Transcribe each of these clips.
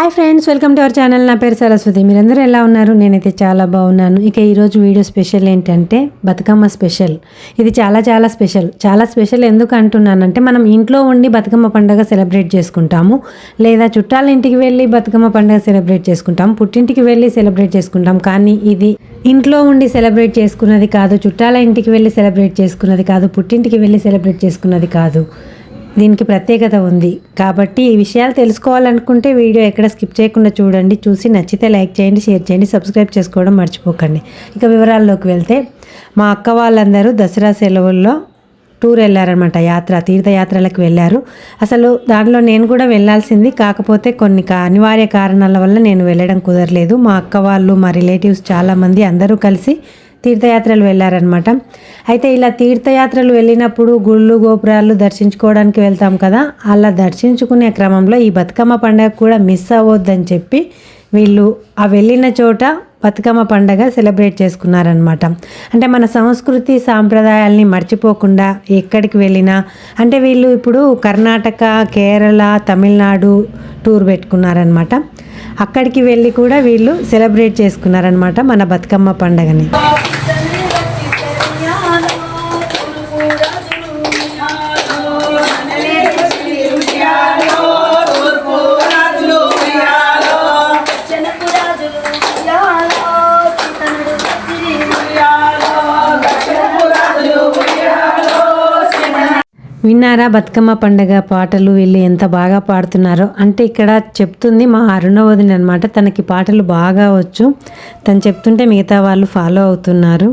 Hi friends welcome to our channel నా పేరు సరస్వతి. మీరందరూ ఎలా ఉన్నారు? నేనైతే చాలా బాగున్నాను. ఇక ఈరోజు వీడియో స్పెషల్ ఏంటంటే బతుకమ్మ స్పెషల్. ఇది చాలా చాలా స్పెషల్. చాలా స్పెషల్ ఎందుకు అంటున్నానంటే మనం ఇంట్లో ఉండి బతుకమ్మ పండుగ సెలబ్రేట్ చేసుకుంటాము. లేదా చుట్టాల ఇంటికి వెళ్ళి బతుకమ్మ పండుగ సెలబ్రేట్ చేసుకుంటాం. పుట్టింటికి వెళ్ళి సెలబ్రేట్ చేసుకుంటాం. కానీ ఇది ఇంట్లో ఉండి సెలబ్రేట్ చేసుకున్నది కాదు. చుట్టాల ఇంటికి వెళ్ళి సెలబ్రేట్ చేసుకున్నది కాదు. పుట్టింటికి వెళ్ళి సెలబ్రేట్ చేసుకున్నది కాదు. దీనికి ప్రత్యేకత ఉంది. కాబట్టి ఈ విషయాలు తెలుసుకోవాలనుకుంటే వీడియో ఎక్కడ స్కిప్ చేయకుండా చూడండి. చూసి నచ్చితే లైక్ చేయండి షేర్ చేయండి సబ్స్క్రైబ్ చేసుకోవడం మర్చిపోకండి. ఇక వివరాల్లోకి వెళ్తే మా అక్క వాళ్ళందరూ దసరా సెలవుల్లో టూర్ వెళ్ళారనమాట యాత్ర తీర్థయాత్రలకు వెళ్ళారు. అసలు దాంట్లో నేను కూడా వెళ్ళాల్సింది కాకపోతే కొన్ని అనివార్య కారణాల వల్ల నేను వెళ్ళడం కుదరలేదు. మా అక్క వాళ్ళు మా రిలేటివ్స్ చాలామంది అందరూ కలిసి తీర్థయాత్రలు వెళ్ళారనమాట అయితే ఇలా తీర్థయాత్రలు వెళ్ళినప్పుడు గుళ్ళు గోపురాలు దర్శించుకోవడానికి వెళ్తాం కదా అలా దర్శించుకునే క్రమంలో ఈ బతుకమ్మ పండుగ కూడా మిస్ అవ్వద్దని చెప్పి వీళ్ళు ఆ వెళ్ళిన చోట బతుకమ్మ పండగ సెలబ్రేట్ చేసుకున్నారనమాట అంటే మన సంస్కృతి సాంప్రదాయాల్ని మర్చిపోకుండా ఎక్కడికి వెళ్ళినా అంటే వీళ్ళు ఇప్పుడు కర్ణాటక కేరళ తమిళనాడు టూర్ పెట్టుకున్నారనమాట అక్కడికి వెళ్ళి కూడా వీళ్ళు సెలబ్రేట్ చేసుకున్నారనమాట మన బతుకమ్మ పండగని. విన్నారా బతుకమ్మ పండగ పాటలు వీళ్ళు ఎంత బాగా పాడుతున్నారో? అంటే ఇక్కడ చెప్తుంది మా అరుణవదిని అనమాట తనకి పాటలు బాగా వచ్చు. తను చెప్తుంటే మిగతా వాళ్ళు ఫాలో అవుతున్నారు.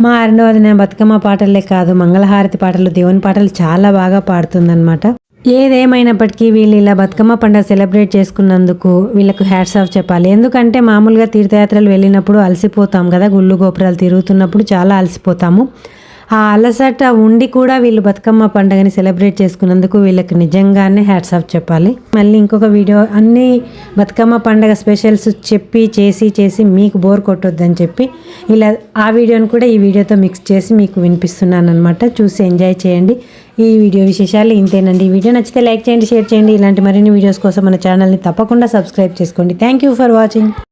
మా అరుణవదిన బతుకమ్మ పాటలే కాదు మంగళహారతి పాటలు దేవుని పాటలు చాలా బాగా పాడుతుందన్నమాట. ఏదేమైనప్పటికీ వీళ్ళు ఇలా బతుకమ్మ పండుగ సెలబ్రేట్ చేసుకున్నందుకు వీళ్ళకు హ్యాట్స్ ఆఫ్ చెప్పాలి. ఎందుకంటే మామూలుగా తీర్థయాత్రలు వెళ్ళినప్పుడు అలసిపోతాం కదా గుళ్ళు గోపురాలు తిరుగుతున్నప్పుడు చాలా అలసిపోతాము. ఆ అలసట ఉండి కూడా వీళ్ళు బతుకమ్మ పండుగని సెలబ్రేట్ చేసుకున్నందుకు వీళ్ళకి నిజంగానే హ్యాట్స్ ఆఫ్ చెప్పాలి. మళ్ళీ ఇంకొక వీడియో అన్ని బతుకమ్మ పండుగ స్పెషల్స్ చెప్పి చేసి చేసి మీకు బోర్ కొట్టొద్దని చెప్పి ఇలా ఆ వీడియోని కూడా ఈ వీడియోతో మిక్స్ చేసి మీకు వినిపిస్తున్నాను అనమాట చూసి ఎంజాయ్ చేయండి. ఈ వీడియో విశేషాలు ఇంతేనండి. ఈ వీడియో నచ్చితే లైక్ చేయండి షేర్ చేయండి. ఇలాంటి మరిన్ని వీడియోస్ కోసం మన ఛానల్ని తప్పకుండా సబ్స్క్రైబ్ చేసుకోండి. Thank you for watching